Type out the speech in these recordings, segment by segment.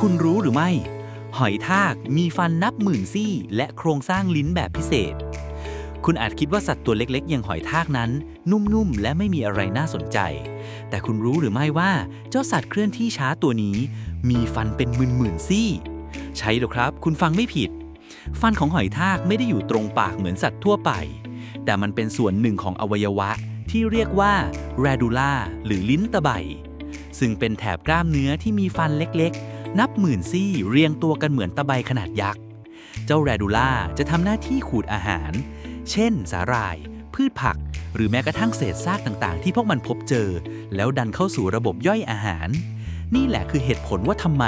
คุณรู้หรือไม่ หอยทากมีฟันนับหมื่นซี่ และโครงสร้างลิ้นแบบพิเศษ คุณอาจคิดว่าสัตว์ตัวเล็กๆ อย่างหอยทากนั้น นุ่มๆ และไม่มีอะไรน่าสนใจ แต่คุณรู้หรือไม่ว่าเจ้าสัตว์เคลื่อนที่ช้าตัวนี้ มีฟันเป็นหมื่นๆซี่ ใช่หรอครับ คุณฟังไม่ผิด ฟันของหอยทากไม่ได้อยู่ตรงปากเหมือนสัตว์ทั่วไป แต่มันเป็นส่วนหนึ่งของอวัยวะที่เรียกว่า radula หรือลิ้นตะไบซึ่งเป็นแถบกล้ามเนื้อที่มีฟันเล็กๆ นับหมื่นซี่เรียงตัวกันเหมือนตะไบขนาดยักษ์ เจ้าแรดูล่าจะทำหน้าที่ขูดอาหาร เช่น สาหร่าย พืชผัก หรือแม้กระทั่งเศษซากต่างๆ ที่พวกมันพบเจอ แล้วดันเข้าสู่ระบบย่อยอาหาร นี่แหละคือเหตุผลว่าทำไม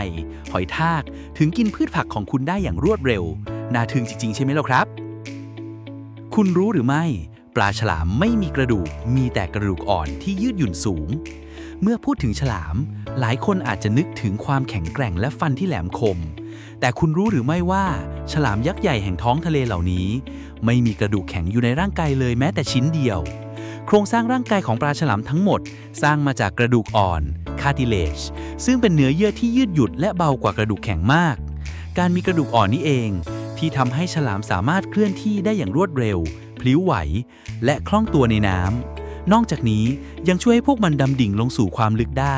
หอยทากถึงกินพืชผักของคุณได้อย่างรวดเร็ว น่าทึ่งจริงๆ ใช่ไหมล่ะครับ คุณรู้หรือไม่ ปลาฉลามไม่มีกระดูก มีแต่กระดูกอ่อนที่ยืดหยุ่นสูง เมื่อพูดถึงฉลาม หลายคนอาจจะนึกถึงความแข็งแกร่งและฟันที่แหลมคม แต่คุณรู้หรือไม่ว่า ฉลามยักษ์ใหญ่แห่งท้องทะเลเหล่านี้ ไม่มีกระดูกแข็งอยู่ในร่างกายเลยแม้แต่ชิ้นเดียว โครงสร้างร่างกายของปลาฉลามทั้งหมด สร้างมาจากกระดูกอ่อน cartilage ซึ่งเป็นเนื้อเยื่อที่ยืดหยุ่นและเบากว่ากระดูกแข็งมาก การมีกระดูกอ่อนนี่เอง ที่ทำให้ฉลามสามารถเคลื่อนที่ได้อย่างรวดเร็ว พลิ้วไหว และคล่องตัวในน้ำ นอกจากนี้ยังช่วยให้พวกมันดำดิ่งลงสู่ความลึกได้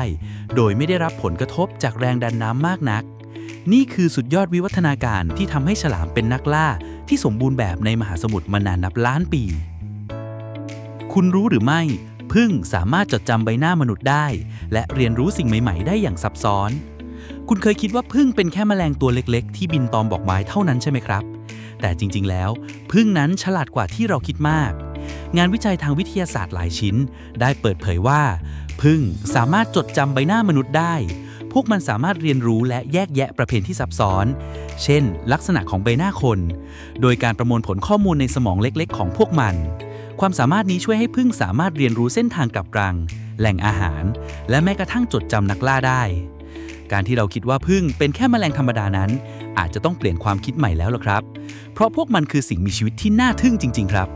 โดยไม่ได้รับผลกระทบจากแรงดันน้ำมากนัก นี่คือสุดยอดวิวัฒนาการที่ทำให้ฉลามเป็นนักล่าที่สมบูรณ์แบบในมหาสมุทรมานานนับล้านปี คุณรู้หรือไม่พึ่งสามารถจดจำใบหน้ามนุษย์ได้ และเรียนรู้สิ่งใหม่ ๆ ได้อย่างซับซ้อน คุณเคยคิดว่าพึ่งเป็นแค่แมลงตัวเล็ก ๆ ที่บินตอมบอกไม้เท่านั้นใช่ไหมครับ แต่จริงๆ แล้วพึ่งนั้นฉลาดกว่าที่เราคิดมาก งานวิจัยทางวิทยาศาสตร์หลายชิ้น ได้เปิดเผยว่า พึ่งสามารถจดจำใบหน้ามนุษย์ได้ พวกมันสามารถเรียนรู้และแยกแยะประเพณที่ซับซ้อน เช่น ลักษณะของใบหน้าคน โดยการประมวลผลข้อมูลในสมองเล็กๆ ของพวกมัน ความสามารถนี้ช่วยให้พึ่งสามารถเรียนรู้เส้นทางกลับรัง แหล่งอาหาร และแม้กระทั่งจดจำนักล่าได้การที่เราคิดว่าพึ่งเป็นแค่แมลงธรรมดานั้น อาจจะต้องเปลี่ยนความคิดใหม่แล้วล่ะครับ เพราะพวกมันคือสิ่งมีชีวิตที่น่าทึ่งจริง ๆ ครับ